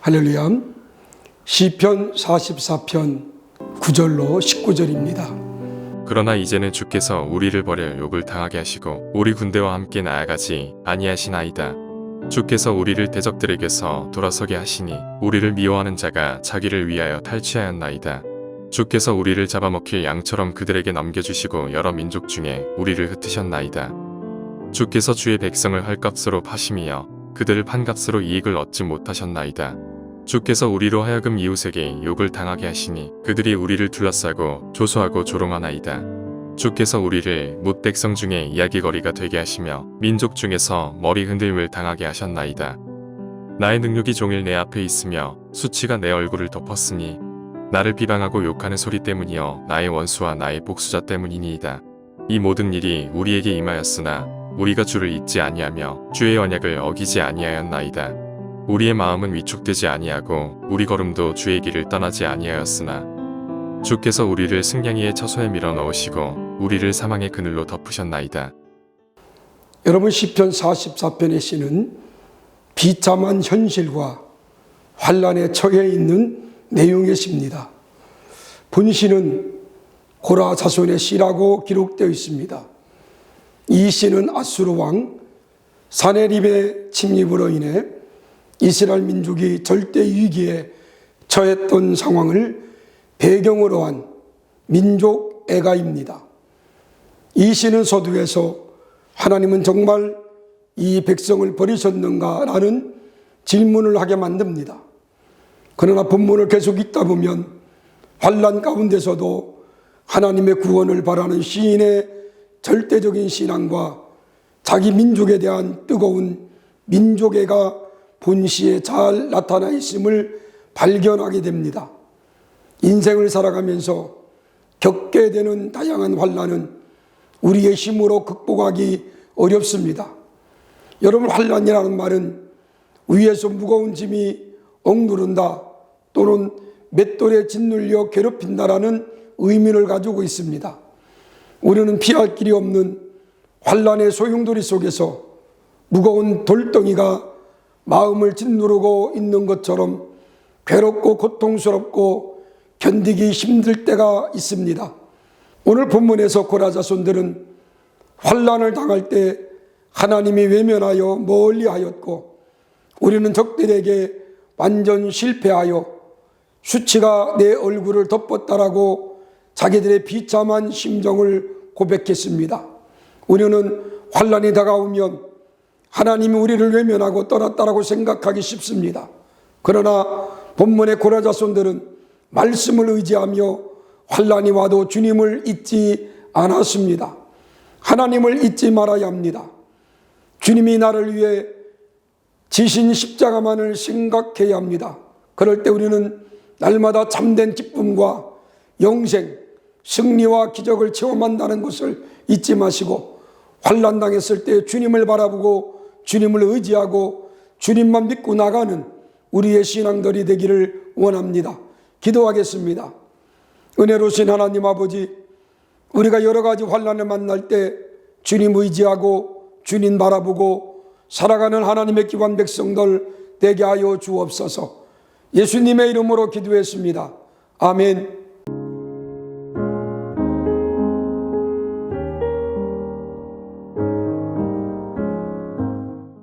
할렐루야. 시편 44편 9절로 19절입니다. 그러나 이제는 주께서 우리를 버려 욕을 당하게 하시고 우리 군대와 함께 나아가지 아니하시나이다. 주께서 우리를 대적들에게서 돌아서게 하시니 우리를 미워하는 자가 자기를 위하여 탈취하였나이다. 주께서 우리를 잡아먹힐 양처럼 그들에게 넘겨주시고 여러 민족 중에 우리를 흩으셨나이다. 주께서 주의 백성을 헐값으로 파심이여 그들을 판값으로 이익을 얻지 못하셨나이다. 주께서 우리로 하여금 이웃에게 욕을 당하게 하시니 그들이 우리를 둘러싸고 조소하고 조롱하나이다. 주께서 우리를 못 백성 중에 이야기거리가 되게 하시며 민족 중에서 머리 흔들림을 당하게 하셨나이다. 나의 능력이 종일 내 앞에 있으며 수치가 내 얼굴을 덮었으니 나를 비방하고 욕하는 소리 때문이여 나의 원수와 나의 복수자 때문이니이다. 이 모든 일이 우리에게 임하였으나 우리가 주를 잊지 아니하며 주의 언약을 어기지 아니하였나이다. 우리의 마음은 위축되지 아니하고 우리 걸음도 주의 길을 떠나지 아니하였으나 주께서 우리를 승냥이의 처소에 밀어 넣으시고 우리를 사망의 그늘로 덮으셨나이다. 여러분 시편 44편의 시는 비참한 현실과 환란에 처해 있는 내용의 시입니다. 본시는 고라 자손의 시라고 기록되어 있습니다. 이 시는 아수르 왕 사네립의 침입으로 인해 이스라엘 민족이 절대 위기에 처했던 상황을 배경으로 한 민족 애가입니다. 이 시는 서두에서 하나님은 정말 이 백성을 버리셨는가라는 질문을 하게 만듭니다. 그러나 본문을 계속 읽다 보면 환란 가운데서도 하나님의 구원을 바라는 시인의 절대적인 신앙과 자기 민족에 대한 뜨거운 민족애가 본시에 잘 나타나 있음을 발견하게 됩니다. 인생을 살아가면서 겪게 되는 다양한 환란은 우리의 힘으로 극복하기 어렵습니다. 여러분 환란이라는 말은 위에서 무거운 짐이 억누른다 또는 맷돌에 짓눌려 괴롭힌다라는 의미를 가지고 있습니다. 우리는 피할 길이 없는 환란의 소용돌이 속에서 무거운 돌덩이가 마음을 짓누르고 있는 것처럼 괴롭고 고통스럽고 견디기 힘들 때가 있습니다. 오늘 본문에서 고라자손들은 환란을 당할 때 하나님이 외면하여 멀리하였고 우리는 적들에게 완전 실패하여 수치가 내 얼굴을 덮었다라고 자기들의 비참한 심정을 고백했습니다. 우리는 환란이 다가오면 하나님이 우리를 외면하고 떠났다라고 생각하기 쉽습니다. 그러나 본문의 고라자손들은 말씀을 의지하며 환란이 와도 주님을 잊지 않았습니다. 하나님을 잊지 말아야 합니다. 주님이 나를 위해 지신 십자가만을 생각해야 합니다. 그럴 때 우리는 날마다 참된 기쁨과 영생, 승리와 기적을 체험한다는 것을 잊지 마시고 환란 당했을 때 주님을 바라보고 주님을 의지하고 주님만 믿고 나가는 우리의 신앙들이 되기를 원합니다. 기도하겠습니다. 은혜로신 하나님 아버지, 우리가 여러 가지 환란을 만날 때 주님 의지하고 주님 바라보고 살아가는 하나님의 기관 백성들 되게 하여 주옵소서. 예수님의 이름으로 기도했습니다. 아멘.